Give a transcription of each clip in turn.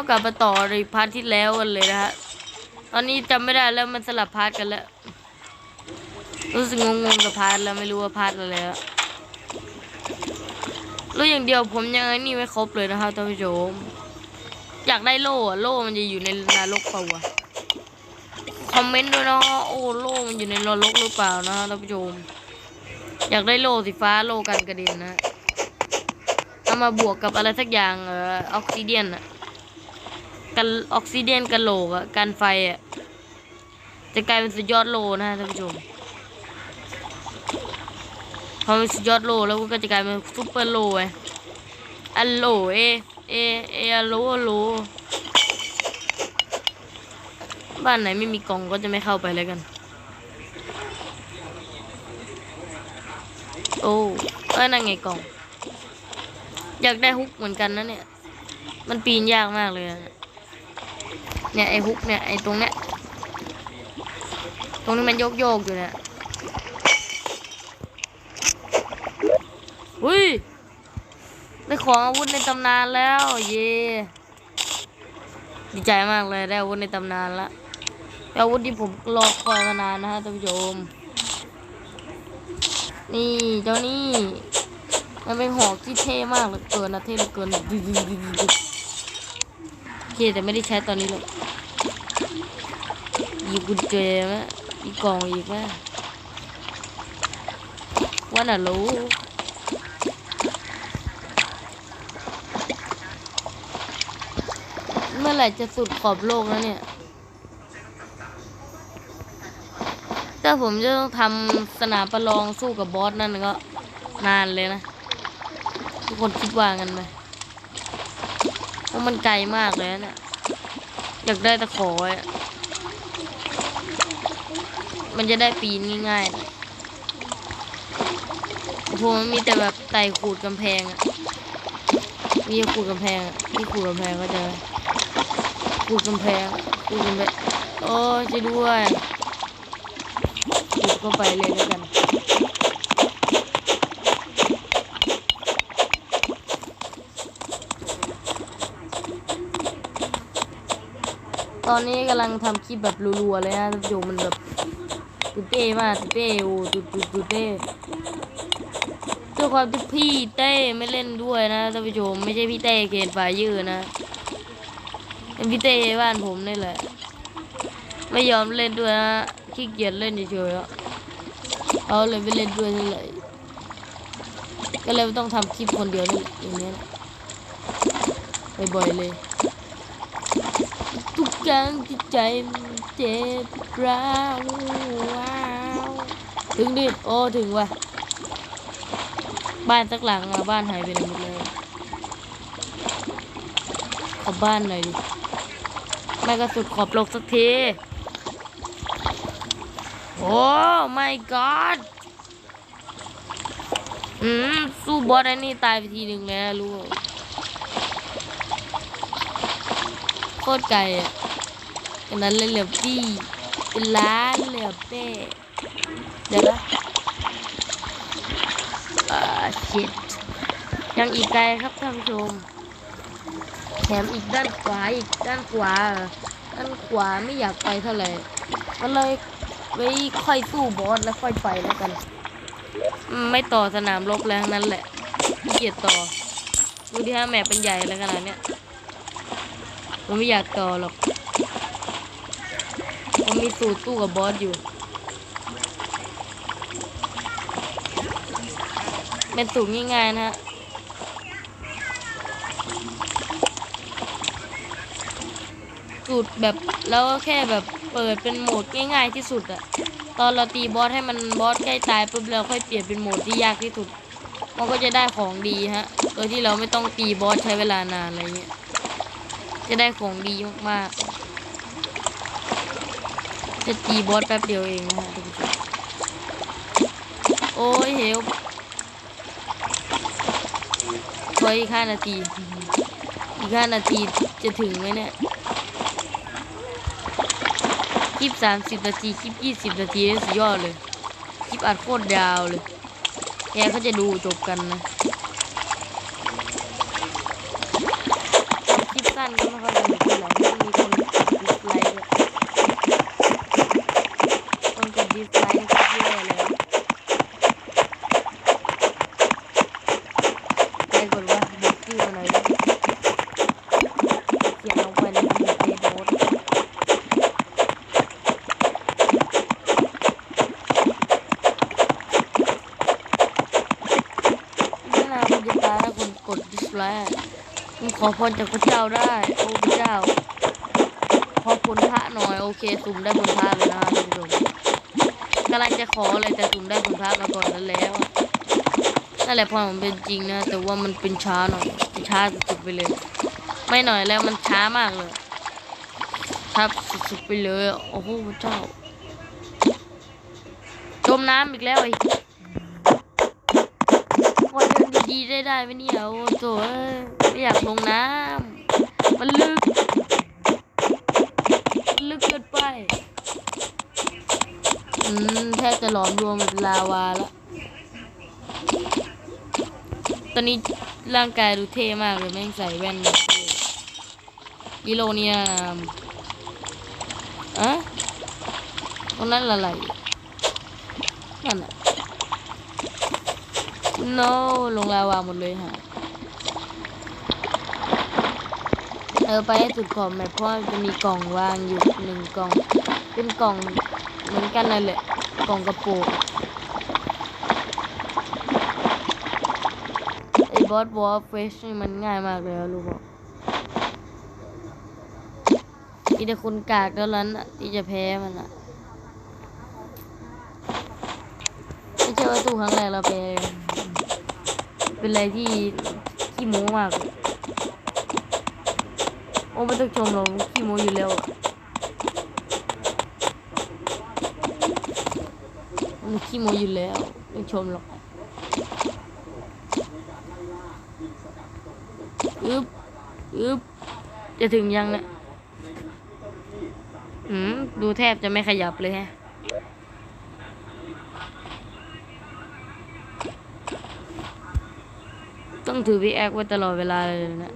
ก็กลับมาต่อในพาร์ทที่แล้วกันเลยนะฮะ ตอนนี้จำไม่ได้แล้วมันสลับพาร์ทกันแล้ว รู้สึกงงๆกับพาร์ทแล้วไม่รู้ว่าพาร์ทอะไรแล้วรู้อย่างเดียวผมยังไอ้นี่ไม่ครบเลยนะครับท่านผู้ชม อยากได้โล่อะโล่มันจะอยู่ในนรกเปล่าวะคอมเมนต์ด้วยนะโอ้โล่มันอยู่ในนรกหรือเปล่านะท่านผู้ชม อยากได้โล่สีฟ้าโล่กันกระเด็นนะเอามาบวกกับอะไรสักอย่างเออออกซิเดียนอะ กันออกซิเดียนกันโหลกอะกันไฟอะจะกลายเป็นสุดยอดโลนะท่านผู้ชมพอเป็นสุดยอดโลแล้วก็จะกลายเป็นซุปเปอร์โลไงอัลโลเอเอเออโลอโลบ้านไหนไม่มีกล่องก็จะไม่เข้าไปเลยกัน โอ้เอ้ยนั่นไงกล่อง อยากได้ฮุกเหมือนกันนะเนี่ย มันปีนยากมากเลยอะ เนี่ยไอ้ฮุกเนี่ยไอ้ตรงเนี้ยตรงนี้มันโยกโยกอยู่เนี่ยอุ้ยได้ของอาวุธในตำนานแล้วเย่ดีใจมากเลยได้อาวุธในตำนานละอาวุธที่ผมรอคอยมานานนะฮะท่านผู้ชมนี่เจ้านี่มันเป็นหอกที่เท่มากเหลือเกินนะเท่เหลือเกินแบบดึ๊ดๆๆๆโอเคแต่ไม่ได้ใช้ตอนนี้เลย หยิบกุญแจไหมอีกกล่องอีกไหมว่าน่ะรู้เมื่อไหร่จะสุดขอบโลกแล้วเนี่ย ถ้าผมจะต้องทำสนามประลองสู้กับบอสนั่นก็นานเลยนะ ทุกคนคิดว่ากันไหมเพราะมันไกลมากเลยนะเนี่ยอยากได้ตะขออะ มันจะได้ปีนง่ายๆนะผมมันมีแต่แบบไต่ขูดกำแพงอะมีขูดกำแพงที่ขูดกำแพงก็จะขูดกำแพงขูดกำแพงโอ้ยช่วยด้วยขูดเข้าไปเลยแล้วกันตอนนี้กำลังทำคลิปแบบรัวๆเลยนะท่านผู้ชมมันแบบ เต้มาตื่นเต้โอ้ตื่นตื่นตื่นเต้ด้วยความที่พี่เต้ไม่เล่นด้วยนะท่านผู้ชมไม่ใช่พี่เต้เกณฑ์ฝ่ายยืนนะเป็นพี่เต้บ้านผมนี่แหละ ไม่ยอมเล่นด้วยนะขี้เกียจเล่นเฉยๆอะเขาเลยไม่เล่นด้วยเท่าไหร่ก็เลยต้องทำคลิปคนเดียวนี่อย่างเนี้ยนะบ่อยๆเลยทุกครั้งที่ใจมันเจ็บ ร้าวว้าวถึงดิ โอ้ ถึงว่ะ บ้านสักหลังอะบ้านหายไปไหนหมดเลยขอบ้านหน่อยดิไม่ก็สุดขอบโลกสักที โอ้ my god อืม สู้บอสไอ้นี่ตายไปทีหนึ่งแล้วรู้โคตรไกลอะนนั้นเลยเหลือพี่ เป็นล้านเหลือเป้เดี๋ยวนะอ่าชิดยังอีกไกลครับท่านผู้ชมแถมอีกด้านขวาอีกด้านขวาด้านขวาไม่อยากไปเท่าไหร่ก็เลยไว้ค่อยสู้บอสแล้วค่อยไปแล้วกัน ไม่ต่อสนามรบแล้วนั้นแหละขี้เกียจต่อดูที่ห้าแมปเป็นใหญ่แล้วขนาดเนี้ยผมไม่อยากต่อหรอก มีสูตรตู้กับบอสอยู่ เป็นสูตรง่ายๆนะฮะสูตรแบบแล้วก็แค่แบบเปิดเป็นโหมดง่ายๆที่สุดอะตอนเราตีบอสให้มันบอสใกล้ตายปุ๊บเราค่อยเปลี่ยนเป็นโหมดที่ยากที่สุดมันก็จะได้ของดีฮะโดยที่เราไม่ต้องตีบอสใช้เวลานานอะไรเงี้ยจะได้ของดีมากๆ จะตีบอสแป๊บเดียวเองนะฮะท่านโอ้ยเหวขออีกห้านาที อีกห้านาทีจะถึงไหมเนี่ยคลิปสามสิบนาทีคลิปยี่สิบนาทีสุดยอดเลย คลิปอัดโคตรยาวเลย แกเขาจะดูจบกันนะ คลิปสั้นก็ไม่ค่อยากเลยคืออะไรไม่มีคนกดดิสไลค์เลยคนกดดิสไลค์ก็แย่แล้วใครกดว่าบอกชื่อมาหน่อยดิเขียนลงไปในสมุดเดโนต นี่นะคุณจะตาถ้าคุณกดดิสไลค์คุณขอพรจากพระเจ้าได้ โอ้พระเจ้า ขอผลพระหน่อยโอเคสุ่มได้ผลพระเลยนะท่านผู้ชมกำลังจะขอเลยแต่สุ่มได้ผลพระมาก่อนนั้นแล้วนั่นแหละพอมันเป็นจริงนะ แต่ว่ามันเป็นช้าหน่อยเป็นช้าสุดๆไปเลย ไม่หน่อยแล้วมันช้ามากเลยครับสุดๆไปเลย โอ้โหพระเจ้า จมน้ำอีกแล้วไอ้ ดีได้ได้ไหมเนี่ยโอ้โถเอ้ยไม่อยากลงน้ำมันลึกลึกเกินไปอืมแทบจะหลอมรวมเป็นลาวาแล้วตอนนี้ร่างกายดูเท่มากเลยแม่งใส่แว่นแบบเท่กิโลเนี่ยนะอะตรงนั้นอะไรนั่นอะ no ลงลาวาหมดเลยฮะ เออไปให้สุดขอบแมพเพราะว่าจะมีกล่องวางอยู่หนึ่งกล่อง เป็นกล่องเหมือนกันนั่นแหละ กล่องกระปรงไอ้บอสวอลเฟชนี่มันง่ายมากเลยอะรู้บอกมีแต่คนกากเท่านั้นอะที่จะแพ้มันอะไม่ใช่ว่าตู้ครั้งแรกเราแพ้ เป็นอะไรที่ขี้โม้มาก โอ้ไม่ต้องชมเราขี้โมอยู่แล้วมันขี้โมอยู่แล้วไม่ต้องชมหรอกอึบอึบจะถึงยังเนี่ยอืม ดูแทบจะไม่ขยับเลยฮะ ต้องถือพีแอคไว้ตลอดเวลาเลยนะ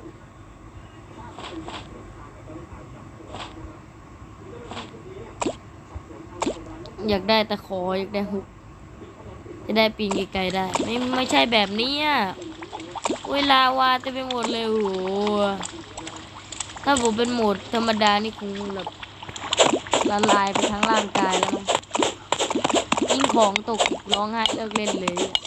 อยากได้ตะขออยากได้ฮุกจะได้ปีนไกลๆได้ ไม่ไม่ใช่แบบนี้อะเวลาวาเต็มไปหมดเลยโอ้โหถ้าผมเป็นโหมดธรรมดานี่คงแบบละลายไปทั้งร่างกายแล้วมั้งยิ่งของตกร้องไห้เลิกเล่นเลยอะ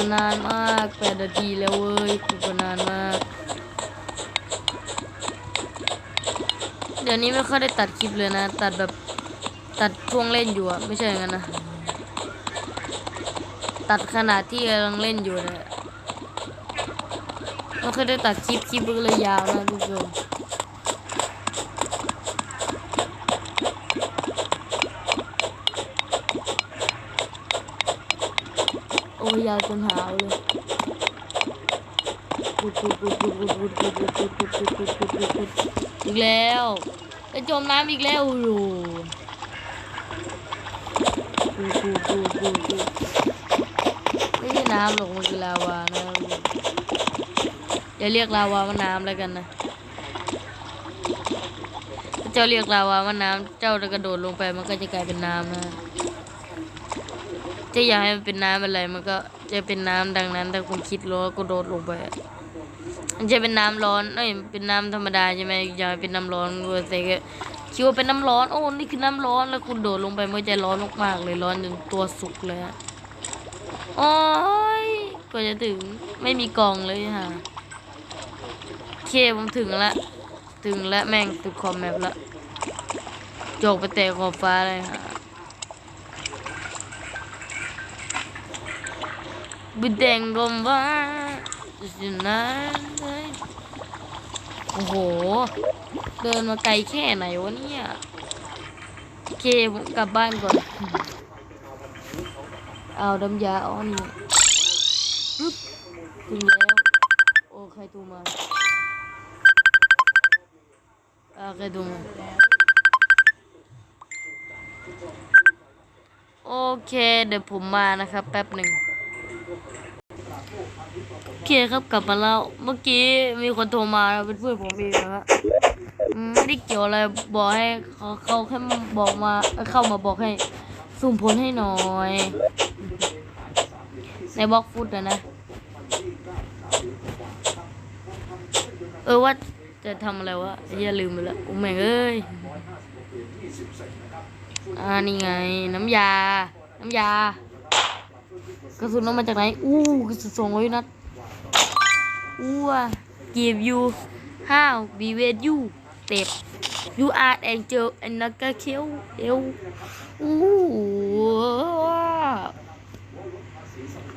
านานมากแปดนาทีแล้วเว้ยขุดมานานมาก เดี๋ยวนี้ไม่ค่อยได้ตัดคลิปเลยนะ ตัดแบบตัดช่วงเล่นอยู่อะไม่ใช่อย่างนั้นนะ ตัดขนาดที่กำลังเล่นอยู่เนี่ยไม่ค่อยได้ตัดคลิปคลิปมันก็เลยยาวนะทุกคน โอ้ยาวจนหาเลยอีกแล้วจะจมน้ำอีกแล้วอยู่ไม่ใช่น้ำหรอกมันคือลาวานะอย่าเรียกลาวาว่าน้ำแล้วกันนะเจ้าเรียกลาวาว่าน้ำเจ้าจะกระโดดลงไปมันก็จะกลายเป็นน้ำนะ จะอยากให้มันเป็นน้ำอะไรมันก็จะเป็นน้ำดังนั้นถ้าคุณคิดแล้วก็โดดลงไปมันจะเป็นน้ำร้อนเอ้ยเป็นน้ำธรรมดาใช่ไหมอยากเป็นน้ำร้อนกูเสกคิดว่าเป็นน้ำร้อนโอ้นี่คือน้ำร้อนแล้วคุณโดดลงไปมันจะร้อนมากๆเลยร้อนจนตัวสุกเลยอะโอ้ยกว่าจะถึงไม่มีกล่องเลยฮะเคผมถึงละถึงละแม่งตุดคอมแมปละโจกไปเตะขอบฟ้าเลยฮะ ไปแดงลมว่าอยู่นะโอ้โห เดินมาไกลแค่ไหนวะเนี่ยโอเคผมกลับบ้านก่อน เอาดำยาอ้อนปึ๊บถึงแล้ว โอ้ใครตูมาอาใครตูมาโอเค เดี๋ยวผมมานะครับ แป๊บหนึ่ง เคครับกลับมาแล้ว เมื่อกี้มีคนโทรมาเป็นเพื่อนผมเองนะฮะไม่ได้เกี่ยวอะไรบอกให้เขาเขาแค่บอกมาเข้ามาบอกให้สุ่มผลให้หน่อย ในบล็อกฟุตนะนะ เออว่าจะทำอะไรวะอย่าลืมไปละโอ้แม่งเอ้ยอ่านี่ไง น้ำยา น้ำยากระสุนออกมาจากไหน อู้กระสุนสองร้อยนัด วัวเกมยูห้าวบีเวยูเต็บยูอาร์แองเจลแอนนักเกเคียวเอวอู้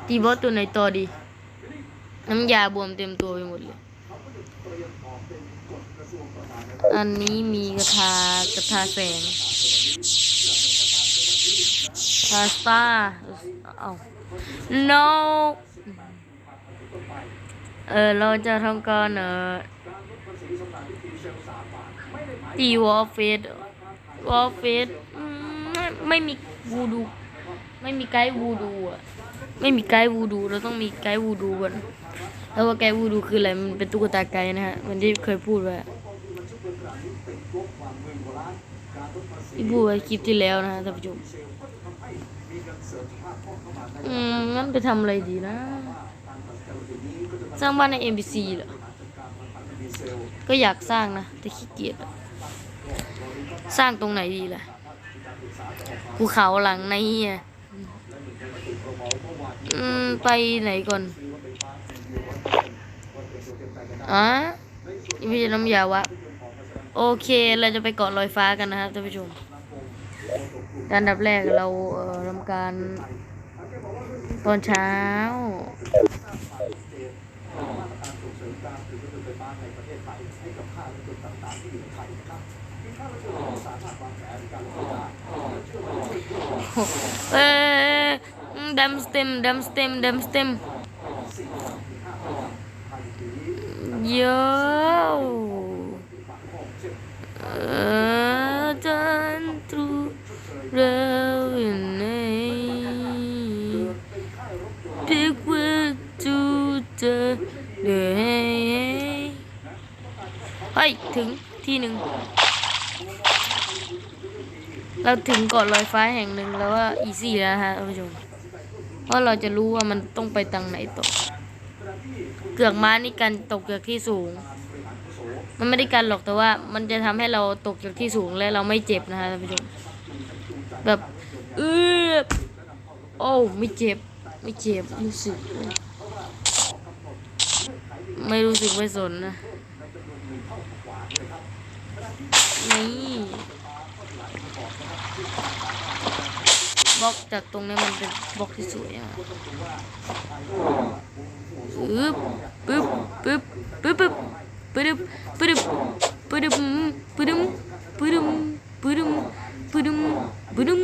ตีบอสตัวไหนต่อดี น้ำยาบวมเต็มตัวไปหมดเลย อันนี้มีกระทากระทาแสงพาสต้าเอา no เออเราจะทำการเออตีวอลเฟสวอลเฟสไม่มีวูดู ไม่มีไกด์วูดูอะไม่มีไกด์วูดู เราต้องมีไกด์วูดูก่อนแล้วว่าไกด์วูดูคืออะไรมันเป็นตุ๊กตาไกด์นะฮะมันที่เคยพูดไว้ที่พูดไว้คลิปที่แล้วนะท่านผู้ชมอืมงั้นไปทำอะไรดีนะ สร้างบ้านใน MBC เหรอ ก็อยากสร้างนะ แต่ขี้เกียจสร้างตรงไหนดีล่ะภูเขาหลังในเฮียอืม ไปไหนก่อนอ๋อไมีน้ำยาวะ โอเค เราจะไปเกาะลอยฟ้ากันนะครับท่านผู้ชมการดับแรกเราเอ่อทำการตอนเช้า ดัมสเต็มดัมสเต็มดัมสเต็มเยอะ เราถึงเกาะลอยฟ้าแห่งหนึ่งแล้วว่าอีซี่แล้วฮะท่านผู้ชมเพราะเราจะรู้ว่ามันต้องไปทางไหนตกเกือกม้านี่การตกเกือกที่สูง มันไม่ได้กันหรอกแต่ว่า มันจะทำให้เราตกจากที่สูงและเราไม่เจ็บนะฮะท่านผู้ชมแบบเออโอ้ไม่เจ็บ ไม่เจ็บรู้สึก ไม่รู้สึกไม่สนนะ นี่บล็อกจากตรงนี้มันเป็นบล็อกที่สวยอะปึ๊บปึ๊บปึ๊บปึ๊บปึ๊บปึ๊บปึ๊บปึ๊บปึ๊บปึ๊บปึ๊บปึ๊บปึ๊บปึ๊บ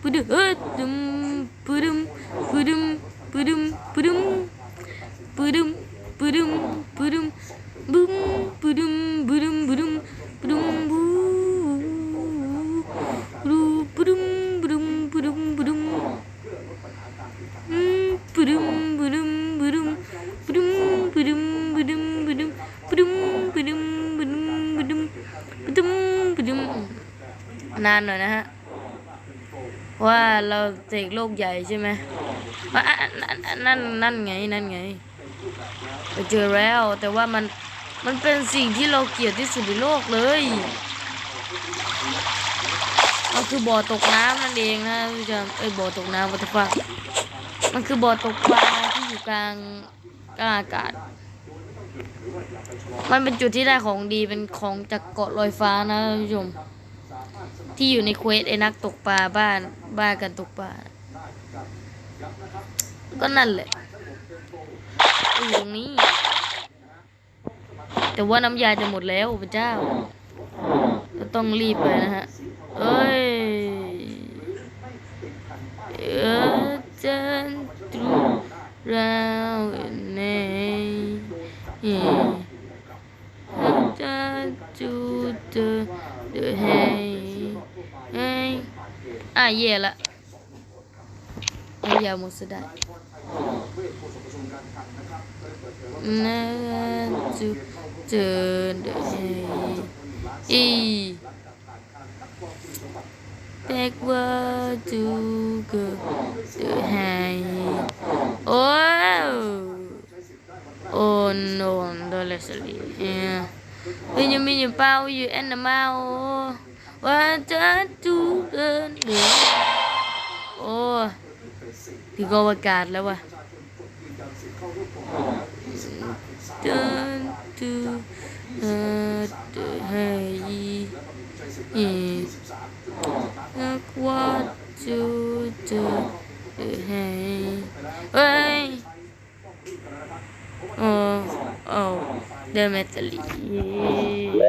ปึ๊บเฮ้ยตึมปึ๊บปึ๊บปึ๊บปึ๊บปึ๊บปึ๊บปึ๊บบึ้ม นานหน่อยนะฮะว่าเราเสกโลกใหญ่ใช่ไหมอะอะอะอะนั่นนั่นไงนั่นไงไปเจอแล้ว แต่ว่ามันมันเป็นสิ่งที่เราเกลียดที่สุดในโลกเลยมันคือบ่อตกน้ำนั่นเองนะพี่จำเอ้ยบ่อตกน้ำวัตถุฟ้ามันคือบ่อตกปลาที่อยู่กลางกลางอากาศ มันเป็นจุดที่ได้ของดีเป็นของจากเกาะลอยฟ้านะท่านผู้ชม ที่อยู่ในเควสไอ้นักตกปลาบ้านบ้านกันตกปลา ก็นั่นแหละอยู่ตรงนี้ แต่ว่าน้ำยาจะหมดแล้วพระเจ้าเราต้องรีบไปนะฮะ เอ้ย เออจันทรูเราในเอ่อจันจูเดอเดอเฮเฮ้ยอะเย่ละ เอายาหมดสุดได้นะจูเจอเดอี Take what to go to hang. Oh, oh no, don't listen. Yeah. When you mean you bow you and the mouth. What to the Oh, พี่ก็ประกาศแล้วว่ะ Turn to uh, the hey. Yeah. Look what to do. Hey. Hey. Oh, oh, the metal. Yeah.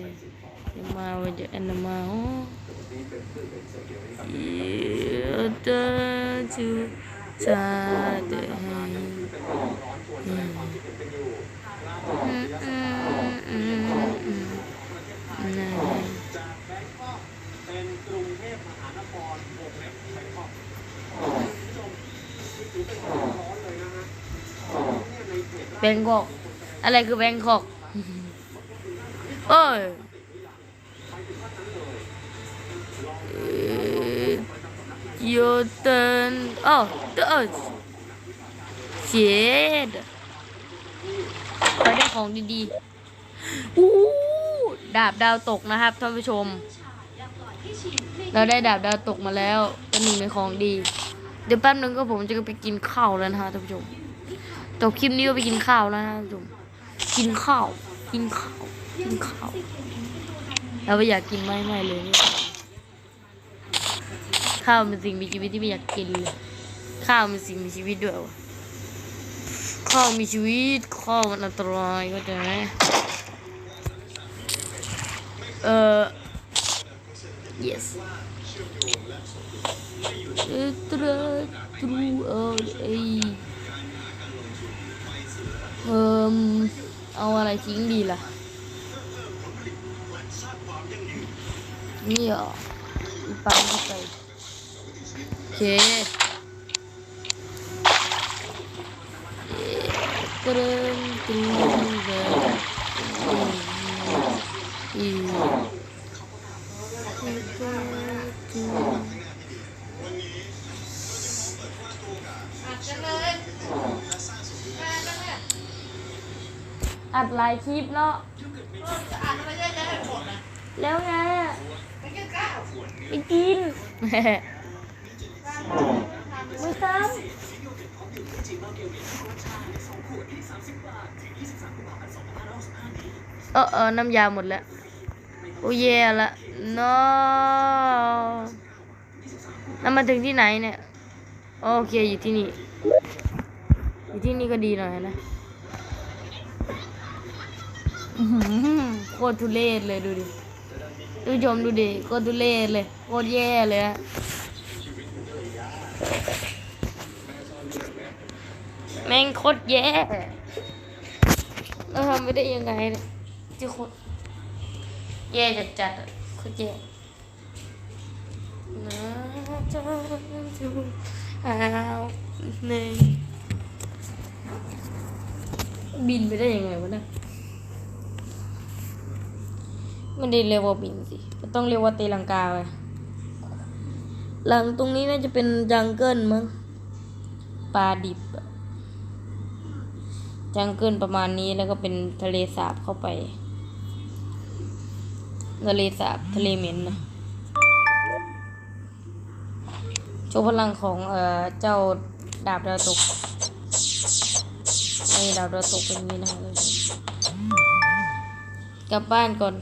The mouse and the mouse. Yeah, the to the hey. Mm, mm, mm, mm, mm. Nah. แบงกอกอะไรคือแบงกอก เอ้ย โยเตันอ๋อเด้อเสียดไปได้ของดีๆอู้ดาบดาวตกนะครับท่านผู้ชม เราได้ดาบดาวตกมาแล้ว เป็นหนึ่งในของดี เดี๋ยวแป๊บนึงก็ผมจะไปกินข้าวแล้วนะฮะท่านผู้ชมจบคลิปนี้ก็ไปกินข้าวแล้วนะท่านผู้ชม กินข้าว กินข้าว กินข้าว แล้วไม่อยากกินไม่ไม่เลย ข้าวเป็นสิ่งมีชีวิตที่ไม่อยากกินเลยข้าวเป็นสิ่งมีชีวิตด้วยวะข้าวมีชีวิตข้าวมันอันตรายก็จะไหมเออ yes เอตราตรูเออไอเอ่มเอาอะไรทิ้งดีล่ะนี่เหรออีปังเข้าไป เคตรึงตรูเดอีอัดหลายคลิปเนาะแล้วไงไปกิน มือซ้ำเออเออน้ำยาหมดแล้ว โอ้ยแย่ละ no แล้วมาถึงที่ไหนเนี่ย โอเคอยู่ที่นี่ อยู่ที่นี่ก็ดีหน่อยนะโคตรทุเรศเลยดูดิดูชมดูดิโคตรทุเรศเลยโคตรแย่เลยอะ แม่งโคตรแย่เราทำไม่ได้ยังไงเนี่ยที่โคตรแย่จัดจัดโคตรแย่นะจะดูเอาหนึ่งบินไปได้ยังไงวะเนี่ยมันได้เรียกว่าบินสิ มันต้องเรียกว่าตีลังกาไป หลังตรงนี้น่าจะเป็นจังเกิลมั้งปลาดิบจังเกิลประมาณนี้แล้วก็เป็นทะเลสาบเข้าไป ทะเลสาบทะเลเหม็นนะโชว์พลังของเอ่อเจ้าดาบดาวตกไอ้ดาบดาวตกเป็นย่างนี้นะคะเลยกลับบ้านก่อน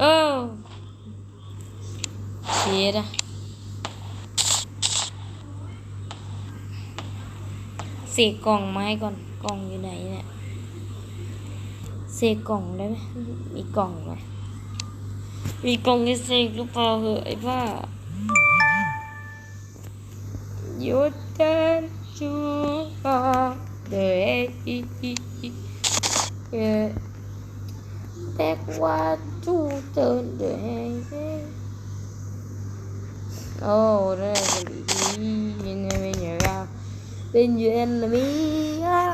เออเสียนะเสกกล่องไม้ก่อน กล่องอยู่ไหนเนี่ยเสกกล่องได้ไหมมีกล่องไหมมีกล่องให้เสกหรือเปล่าเหอะไอ้บ้าหยุดเดินจูเดเอ Take what to turn the hay โอ้เรื่องดียินดีเป็นอย่างไรเป็นอยูเอ็นมีอะ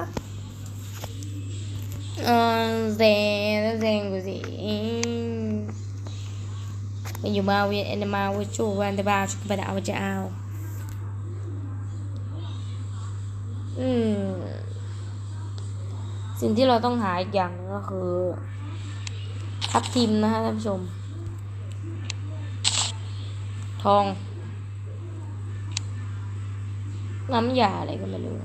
อ่าเซนเซนกูสิมันอยู่มาเวียนเอ็นมาวิจูวันแต่บ้าชุกไปเอาจะเอาอืมสิ่งที่เราต้องหาอีกอย่างหนึงก็คือ ทับทิมนะฮะท่านผู้ชม ทอง น้ำยาอะไรก็ไม่รู้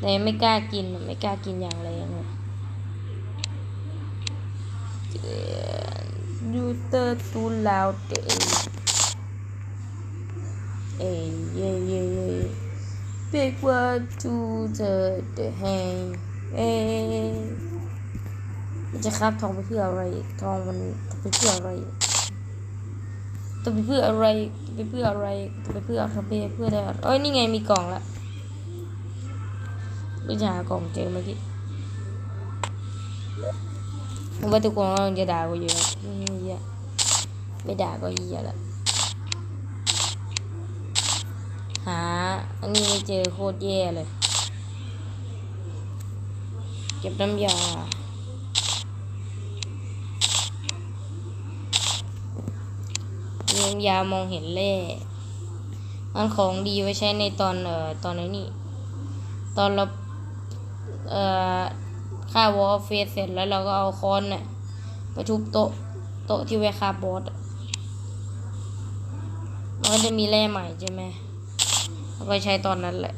แต่ไม่กล้ากินไม่กล้ากินอย่างแรงเลยยูเตอร์ตูลาวเตเอ้ยเย่เย่เย่ Big word to the the hand เอ้ จะครับทองไปเพื่ออะไร ทองมันไปเพื่ออะไรต้องไปเพื่ออะไรไปเพื่ออะไรต้องไปเพื่อครับเพื่อได้อะไรเอ้ยนี่ไงมีกล่องละไม่จะหากล่องเจอเมื่อกี้ผมว่าทุกคนกำลังจะด่ากูอยู่นะอืมเหี้ยไม่ด่าก็เหี้ยละหาอันนี้ไม่เจอโคตรแย่เลย เก็บน้ำยา เลี้ ยงยามองเห็นแล่มันของดีไว้ใช้ในตอนเอ่อตอนไหนนี่ ตอนเราเอ่อฆ่าวอลเฟสเสร็จแล้วเราก็เอาค้อนเนี่ยไปทุบโต๊ะโต๊ะที่ไว้ฆ่าบอสมันก็จะมีแร่ใหม่ใช่ไหมเราก็ใช้ตอนนั้นแหละ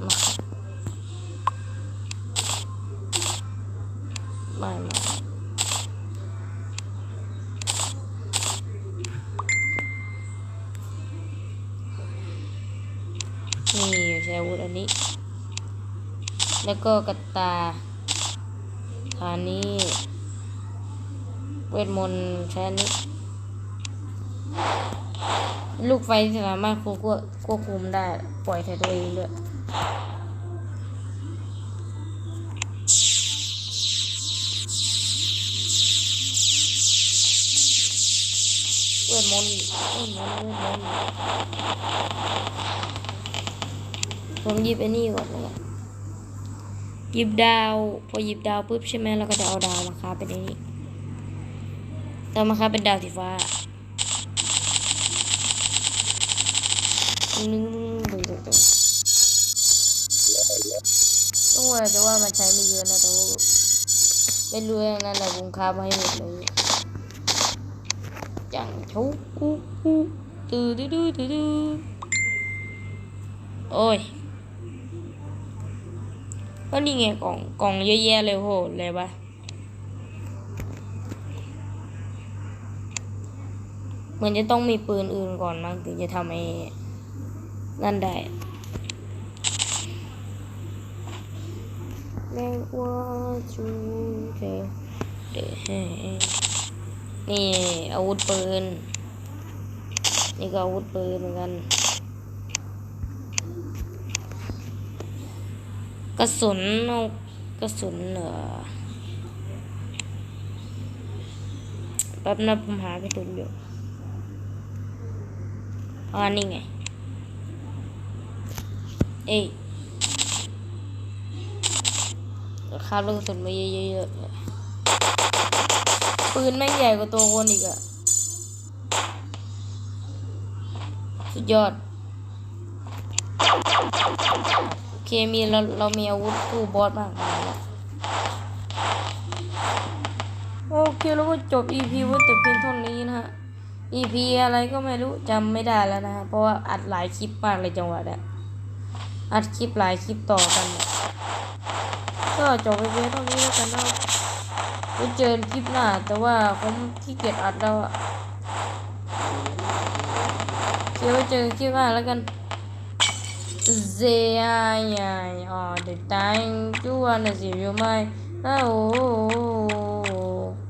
มาครับ ไม่ไม่นี่ใช้อาวุธอันนี้ แล้วก็กระตาฐานนี้ เวทมนต์ใช้นนี้ ลูกไฟที่สามารถควบคุมควบคุมได้ ปล่อยใส่ตัวเองด้วย มนต์เวทมนต์เวทมนต์ผมหยิบไอ้นี่ก่อนเลยหยิบดาวพอหยิบดาวปุ๊บใช่ไหมเราก็จะเอาดาวมาค้าเป็นไอ้นี่ดาวมาค้าเป็นดาวสีฟ้านึงดูดูดูต้องว่าจะว่ามันใช้ไม่เยอะนะแต่ว่าไม่รู้อย่างนั้นแหละวงค้ามาให้หมดเลย chẳng thú cu cu từ từ từ từ từ ôi ก็นี่ไงกล่องกล่องเยอะแยะเลยโหเลยปะเหมือนจะต้องมีปืนอื่นก่อนมั้งถึงจะทำไอ้นั่นได้แม่ว่าจูเธอเดเฮ นี่อาวุธปืน นี่ก็อาวุธปืนเหมือนกัน กระสุนเอากระสุนเหรอแป๊บนะผมหากระสุนอยู่อ่านี่ไง เอ้ยคาบลูกกระสุนมาเยอะๆ ปืนแม่ใหญ่กว่าตัวคนอีกอะสุดยอด โอเคมีเราเรามีอาวุธตู้บอสมากมายแล้วโอเคแล้วก็จบ EP ไว้แต่เพียงเท่านี้นะฮะ EP อะไรก็ไม่รู้จำไม่ได้แล้วนะฮะเพราะว่าอัดหลายคลิปมากเลยจังหวะเนี้ยอัดคลิปหลายคลิปต่อกันเนี่ยก็จบไปเพียงเท่านี้แล้วกันนะ ว้เจอคลิปหน้า แต่ว่าผมขี้เกียจอัดแล้วอะเดี๋ยวไว้เจอคลิปหน้าแล้วกัน Say I, I, all the time. You wanna see you my. Oh.